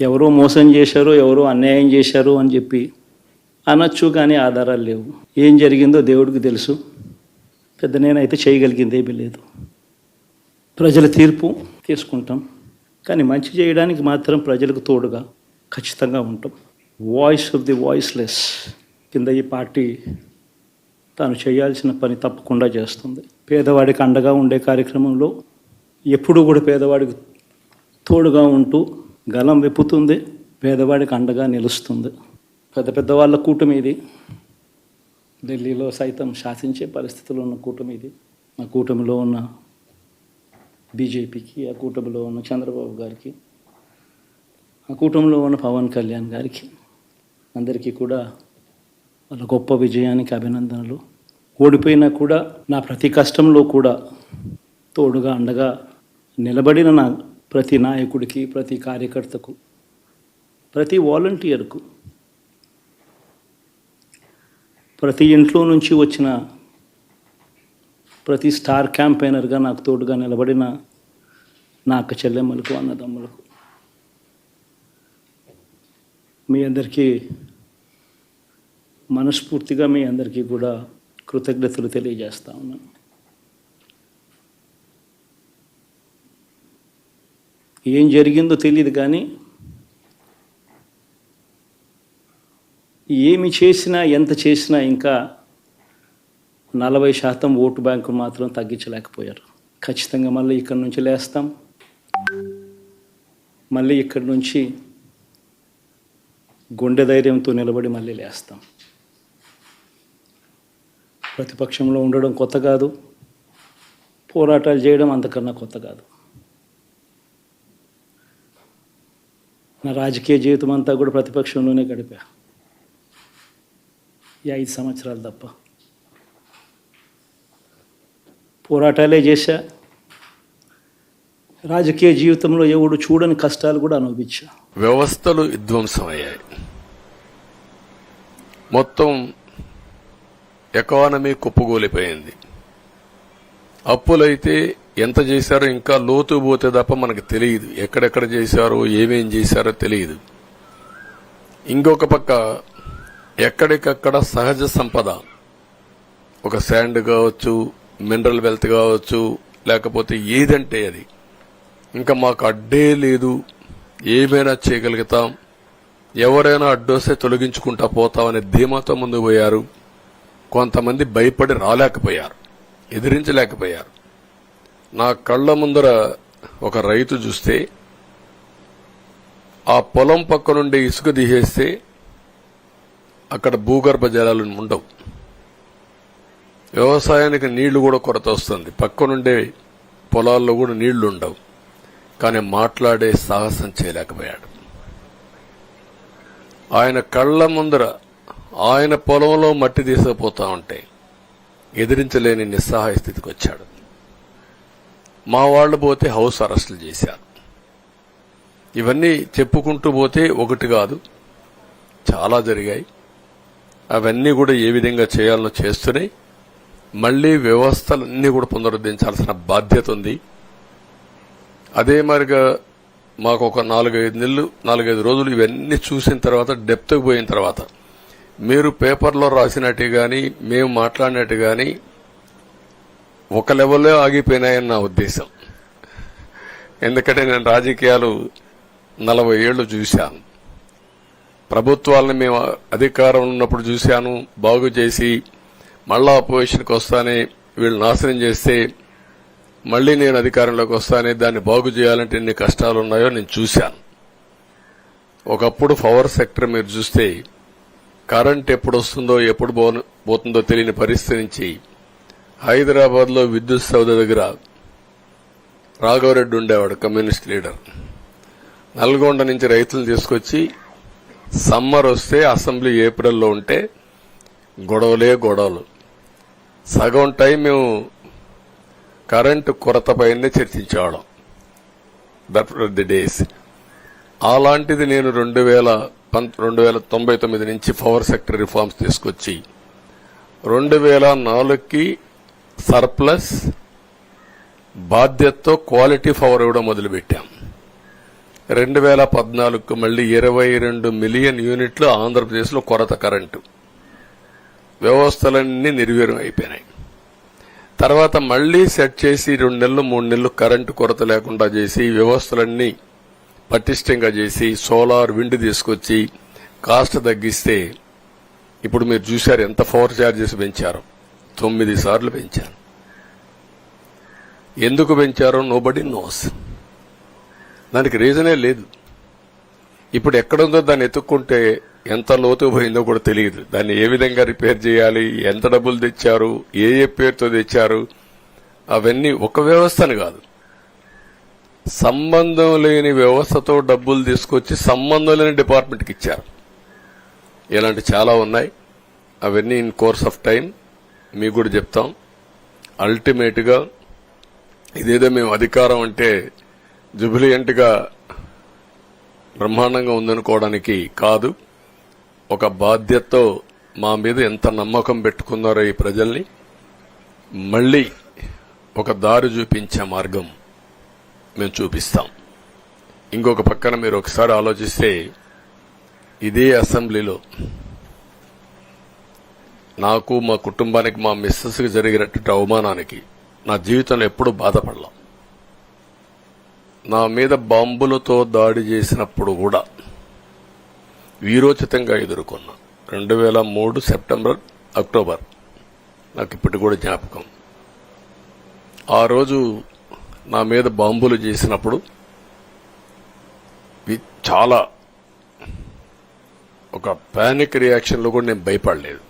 ఎవరో మోసం చేశారు ఎవరో అన్యాయం చేశారు అని చెప్పి అనొచ్చు కానీ ఆధారాలు లేవు. ఏం జరిగిందో దేవుడికి తెలుసు. పెద్ద నేనైతే చేయగలిగింది ఏమీ లేదు. ప్రజల తీర్పు తీసుకుంటాం. కానీ మంచి చేయడానికి మాత్రం ప్రజలకు తోడుగా ఖచ్చితంగా ఉంటాం. వాయిస్ ఆఫ్ ది వాయిస్లెస్ కింద ఈ పార్టీ తాను చేయాల్సిన పని తప్పకుండా చేస్తుంది. పేదవాడికి అండగా ఉండే కార్యక్రమంలో ఎప్పుడూ కూడా పేదవాడికి తోడుగా ఉంటూ గలం విప్పుతుంది పేదవాడికి అండగా నిలుస్తుంది. పెద్ద పెద్ద వాళ్ళ కూటమి ఇది. ఢిల్లీలో సైతం శాసించే పరిస్థితుల్లో ఉన్న కూటమి ఇది. ఆ కూటమిలో ఉన్న బీజేపీకి ఆ కూటమిలో ఉన్న చంద్రబాబు గారికి ఆ కూటమిలో ఉన్న పవన్ కళ్యాణ్ గారికి అందరికీ కూడా వాళ్ళ గొప్ప విజయానికి అభినందనలు. ఓడిపోయినా కూడా నా ప్రతి కష్టంలో కూడా తోడుగా అండగా నిలబడిన నా ప్రతి నాయకుడికి ప్రతి కార్యకర్తకు ప్రతి వాలంటీర్కు ప్రతి ఇంట్లో నుంచి వచ్చిన ప్రతి స్టార్ క్యాంపెయినర్గా నాకు తోడుగా నిలబడిన నా అక్క చెల్లెమ్మలకు అన్నదమ్ములకు మీ అందరికీ మనస్ఫూర్తిగా మీ అందరికీ కూడా కృతజ్ఞతలు తెలియజేస్తా ఉన్నాను. ఏం జరిగిందో తెలియదు కానీ ఏమి చేసినా ఎంత చేసినా ఇంకా నలభై శాతం ఓటు బ్యాంకు మాత్రం తగ్గించలేకపోయారు. ఖచ్చితంగా మళ్ళీ ఇక్కడి నుంచి లేస్తాం. మళ్ళీ ఇక్కడి నుంచి గుండె ధైర్యంతో నిలబడి మళ్ళీ లేస్తాం. ప్రతిపక్షంలో ఉండడం కొత్త కాదు. పోరాటాలు చేయడం అంతకన్నా కొత్త కాదు. నా రాజకీయ జీవితం అంతా కూడా ప్రతిపక్షంలోనే గడిపా. ఈ ఐదు సంవత్సరాలు తప్ప. పోరాటాలే చేశా. రాజకీయ జీవితంలో ఎవడు చూడని కష్టాలు కూడా అనుభవించా. వ్యవస్థలు విధ్వంసమయ్యాయి. మొత్తం ఎకానమీ కుప్పగూలిపోయింది అప్పులైతే ఎంత చేశారో ఇంకా లోతు పోతే తప్ప మనకు తెలియదు. ఎక్కడెక్కడ చేశారో ఏమేం చేశారో తెలియదు. ఇంకొక పక్క ఎక్కడికక్కడ సహజ సంపద. ఒక శాండ్ కావచ్చు మినరల్ వెల్త్ కావచ్చు లేకపోతే ఏదంటే అది. ఇంకా మాకు అడ్డే లేదు. ఏమైనా చేయగలుగుతాం. ఎవరైనా అడ్డొస్తే తొలగించుకుంటా పోతామనే ధీమాతో ముందుకు పోయారు. కొంతమంది భయపడి రాలేకపోయారు. ఎదిరించలేకపోయారు. నా కళ్ళ ముందర ఒక రైతు చూస్తే ఆ పొలం పక్క నుండి ఇసుక తీసేస్తే అక్కడ భూగర్భ జలాలు ఉండవు. వ్యవసాయానికి నీళ్ళు కూడా కొరత వస్తుంది. పక్క నుండే పొలాల్లో కూడా నీళ్ళు ఉండవు. కానీ మాట్లాడే సాహసం చేయలేకపోయాడు. ఆయన కళ్ళ ముందర ఆయన పొలంలో మట్టి తీసుకుపోతా ఉంటే ఎదిరించలేని నిస్సహాయ స్థితికి వచ్చాడు. మా వాళ్ళు పోతే హౌస్ అరెస్టులు చేశారు. ఇవన్నీ చెప్పుకుంటూ పోతే ఒకటి కాదు చాలా జరిగాయి. అవన్నీ కూడా ఏ విధంగా చేయాలనో చేస్తున్నాయి మళ్ళీ వ్యవస్థలన్నీ కూడా పునరుద్ధరించాల్సిన బాధ్యత ఉంది. అదే మరిగా మాకు ఒక నాలుగైదు నెలలు నాలుగైదు రోజులు ఇవన్నీ చూసిన తర్వాత డెప్త్కి పోయిన తర్వాత మీరు పేపర్లో రాసినట్టు కానీ మేము మాట్లాడినట్టు కానీ ఒక లెవెల్లో ఆగిపోయినాయని నా ఉద్దేశం. ఎందుకంటే నేను రాజకీయాలు నలభై ఏళ్ళు చూశాను. ప్రభుత్వాలను మేము అధికారం ఉన్నప్పుడు చూశాను బాగు చేసి మళ్ళా అపోజిషన్కి వస్తానే వీళ్ళు నాశనం చేస్తే మళ్ళీ నేను అధికారంలోకి వస్తానే దాన్ని బాగు చేయాలంటే ఎన్ని కష్టాలు ఉన్నాయో నేను చూశాను. ఒకప్పుడు పవర్ సెక్టర్ మీరు చూస్తే కరెంట్ ఎప్పుడు వస్తుందో ఎప్పుడు పోతుందో తెలియని పరిస్థితి నుంచి హైదరాబాద్లో విద్యుత్ సౌద దగ్గర రాఘవరెడ్డి ఉండేవాడు కమ్యూనిస్ట్ లీడర్. నల్గొండ నుంచి రైతులు తీసుకొచ్చి సమ్మర్ వస్తే అసెంబ్లీ ఏప్రిల్లో ఉంటే గొడవలే గొడవలు. సగం టైం మేము కరెంటు కొరతపైనే చర్చించేవాళ్ళం. That the days. అలాంటిది నేను రెండు వేల రెండు వేల తొంభై తొమ్మిది నుంచి పవర్ సెక్టర్ రిఫార్మ్స్ తీసుకొచ్చి రెండు వేల నాలుగుకి సర్ప్లస్ బాధ్యతతో క్వాలిటీ పవర్ ఇవ్వడం మొదలుపెట్టాం. రెండు వేల పద్నాలుగుకు మళ్ళీ ఇరవై రెండు మిలియన్ యూనిట్లు ఆంధ్రప్రదేశ్లో కొరత కరెంటు. వ్యవస్థలన్నీ నిర్వీర్యం అయిపోయినాయి. తర్వాత మళ్ళీ సెట్ చేసి రెండు నెలలు మూడు నెలలు కరెంటు కొరత లేకుండా చేసి వ్యవస్థలన్నీ పటిష్టంగా చేసి సోలార్ విండ్ తీసుకొచ్చి కాస్ట్ తగ్గిస్తే ఇప్పుడు మీరు చూశారు ఎంత పవర్ ఛార్జెస్ పెంచారు. తొమ్మిది సార్లు పెంచారు ఎందుకు పెంచారో నోబడి నోస్ దానికి రీజనే లేదు. ఇప్పుడు ఎక్కడుందో దాన్ని ఎత్తుక్కుంటే ఎంత లోతు పోయిందో కూడా తెలియదు. దాన్ని ఏ విధంగా రిపేర్ చేయాలి ఎంత డబ్బులు తెచ్చారు ఏ ఏ పేరుతో తెచ్చారు అవన్నీ ఒక వ్యవస్థను కాదు. సంబంధం లేని వ్యవస్థతో డబ్బులు తీసుకొచ్చి సంబంధం లేని డిపార్ట్మెంట్కి ఇచ్చారు. ఇలాంటి చాలా ఉన్నాయి. అవన్నీ ఇన్ కోర్స్ ఆఫ్ టైం మీకు కూడా చెప్తాం. అల్టిమేట్గా ఇదేదో మేము అధికారం అంటే జుబిలియంట్గా బ్రహ్మాండంగా ఉందనుకోవడానికి కాదు. ఒక బాధ్యతతో మా మీద ఎంత నమ్మకం పెట్టుకున్నారో ఈ ప్రజల్ని మళ్ళీ ఒక దారి చూపించే మార్గం మేము చూపిస్తాం. ఇంకొక పక్కన మీరు ఒకసారి ఆలోచిస్తే ఇదే అసెంబ్లీలో నాకు మా కుటుంబానికి మా మిస్సెస్కి జరిగినటువంటి అవమానానికి నా జీవితంలో ఎప్పుడూ బాధపడలా. నా మీద బాంబులతో దాడి చేసినప్పుడు కూడా వీరోచితంగా ఎదుర్కొన్నా. రెండు వేల మూడు సెప్టెంబర్ అక్టోబర్. నాకు ఇప్పటికి కూడా జ్ఞాపకం. ఆ రోజు నా మీద బాంబులు చేసినప్పుడు చాలా ఒక పానిక్ రియాక్షన్లో కూడా నేను భయపడలేదు.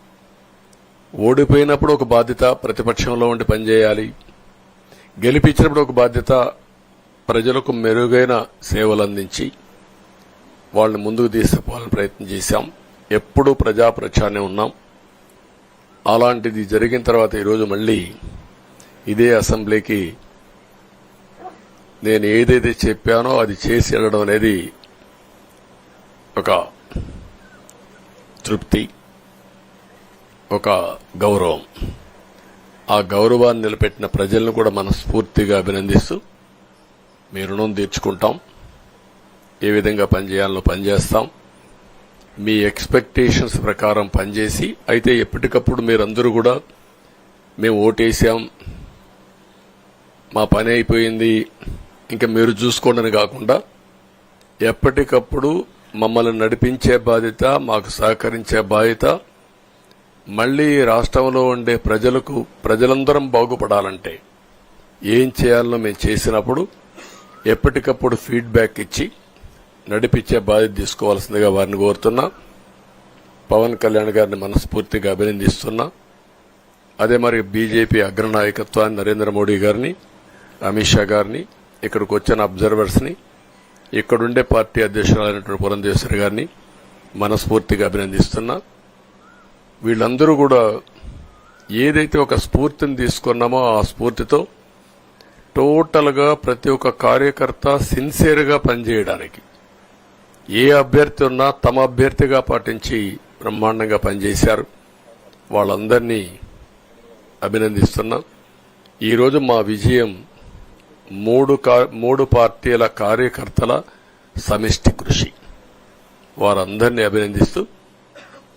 ఓడిపోయినప్పుడు ఒక బాధ్యత ప్రతిపక్షంలో ఉండి పనిచేయాలి. గెలిపించినప్పుడు ఒక బాధ్యత ప్రజలకు మెరుగైన సేవలు అందించి వాళ్ళని ముందుకు తీసుకుపోవాలని ప్రయత్నం చేశాం. ఎప్పుడూ ప్రజా ఉన్నాం. అలాంటిది జరిగిన తర్వాత ఈరోజు మళ్ళీ ఇదే అసెంబ్లీకి నేను ఏదైతే చెప్పానో అది చేసి వెళ్ళడం అనేది ఒక తృప్తి. ఒక గౌరవం. ఆ గౌరవాన్ని నిలబెట్టిన ప్రజలను కూడా మనస్ఫూర్తిగా అభినందిస్తూ మీ రుణం తీర్చుకుంటాం. ఏ విధంగా పనిచేయాలో పనిచేస్తాం. మీ ఎక్స్పెక్టేషన్స్ ప్రకారం పనిచేసి అయితే ఎప్పటికప్పుడు మీరందరూ కూడా మేము ఓటేసాం మా పని అయిపోయింది. ఇంకా మీరు చూసుకోండి కాకుండా ఎప్పటికప్పుడు మమ్మల్ని నడిపించే బాధ్యత మాకు సహకరించే బాధ్యత మళ్ళీ రాష్ట్రంలో ఉండే ప్రజలకు ప్రజలందరం బాగుపడాలంటే ఏం చేయాలో మేము చేసినప్పుడు ఎప్పటికప్పుడు ఫీడ్బ్యాక్ ఇచ్చి నడిపించే బాధ్యత తీసుకోవాల్సిందిగా వారిని కోరుతున్నా. పవన్ కళ్యాణ్ గారిని మనస్ఫూర్తిగా అభినందిస్తున్నా. అదే మరి బీజేపీ అగ్రనాయకత్వాన్ని నరేంద్ర మోడీ గారిని అమిత్ షా గారిని ఇక్కడికి వచ్చిన అబ్జర్వర్స్ని ఇక్కడుండే పార్టీ అధ్యక్షురాలైనటువంటి పురంధేశ్వరి గారిని మనస్ఫూర్తిగా అభినందిస్తున్నా. వీళ్ళందరూ కూడా ఏదైతే ఒక స్ఫూర్తిని తీసుకున్నామో ఆ స్ఫూర్తితో టోటల్గా ప్రతి ఒక్క కార్యకర్త సిన్సియర్గా పనిచేయడానికి ఏ అభ్యర్థి ఉన్నా తమ అభ్యర్థిగా పాటించి బ్రహ్మాండంగా పనిచేశారు. వాళ్ళందరినీ అభినందిస్తున్నా. ఈరోజు మా విజయం మూడు కా- మూడు పార్టీల కార్యకర్తల సమిష్టి కృషి. వారందరినీ అభినందిస్తూ